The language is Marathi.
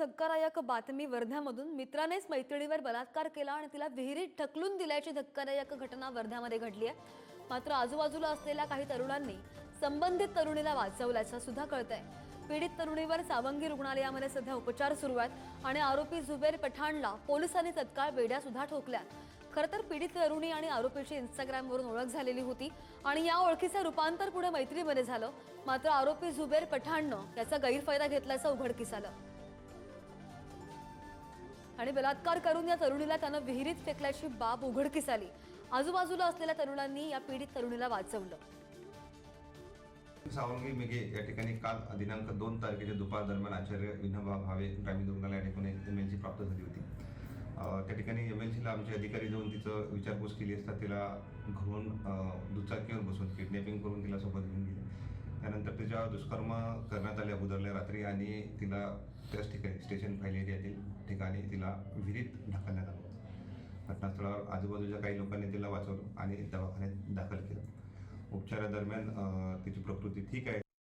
धक्कादायक बातमी वर्ध्यामधून मित्रानेच मैत्रिणीवर बलात्कार केला आणि तिला विहिरीत ढकलून दिल्याची धक्कादायक घटना वर्ध्यामध्ये घडली आहे. मात्र आजूबाजूला असलेल्या काही तरुणांनी संबंधित तरुणीला वाचवल्याचं सुद्धा आहे पीडित तरुणीवर सावंगी रुग्णालयामध्ये सध्या उपचार सुरू आहेत आणि आरोपी झुबेर पठाणला पोलिसांनी तत्काळ बेड्या सुद्धा ठोकल्या. खरं तर पीडित तरुणी आणि आरोपीची इंस्टाग्रामवरून ओळख झालेली होती आणि या ओळखीचं रूपांतर पुढे मैत्रीमध्ये झालं. मात्र आरोपी झुबेर पठाणनं याचा गैरफायदा घेतल्याचं उघडकीस आलं. आणि बलात्कार करून या तरुणीला त्यानं विहिरीत फेकल्याची बाब उघडकीस आली. आजूबाजूला असलेल्या तरुणांनी या पीडित तरुणीला वाचवलं. सावंगी मेघे या ठिकाणी काल दिनांक दोन तारखेच्या दुपार दरम्यान आचार्य विनोबा भावे ग्रामीण रुग्णालय या ठिकाणी एम एल सी प्राप्त झाली होती. त्या ठिकाणी एम एल सीला आमचे अधिकारी जाऊन तिचं विचारपूस केली असता तिला घरून दुचाकीवर बसून किडनॅपिंग करून तिला सोबत घेऊन गेले. त्यानंतर तिच्यावर दुष्कर्म करण्यात आले अगोदरल्या रात्री आणि तिला त्याच ठिकाणी स्टेशन फायली विहिरीत ढकलण्यात आलं घटनास्थळावर आजूबाजूच्या काही लोकांनी तिला वाचवलं आणि दवाखान्यात दाखल केलं. उपचारादरम्यान तिची प्रकृती ठीक आहे.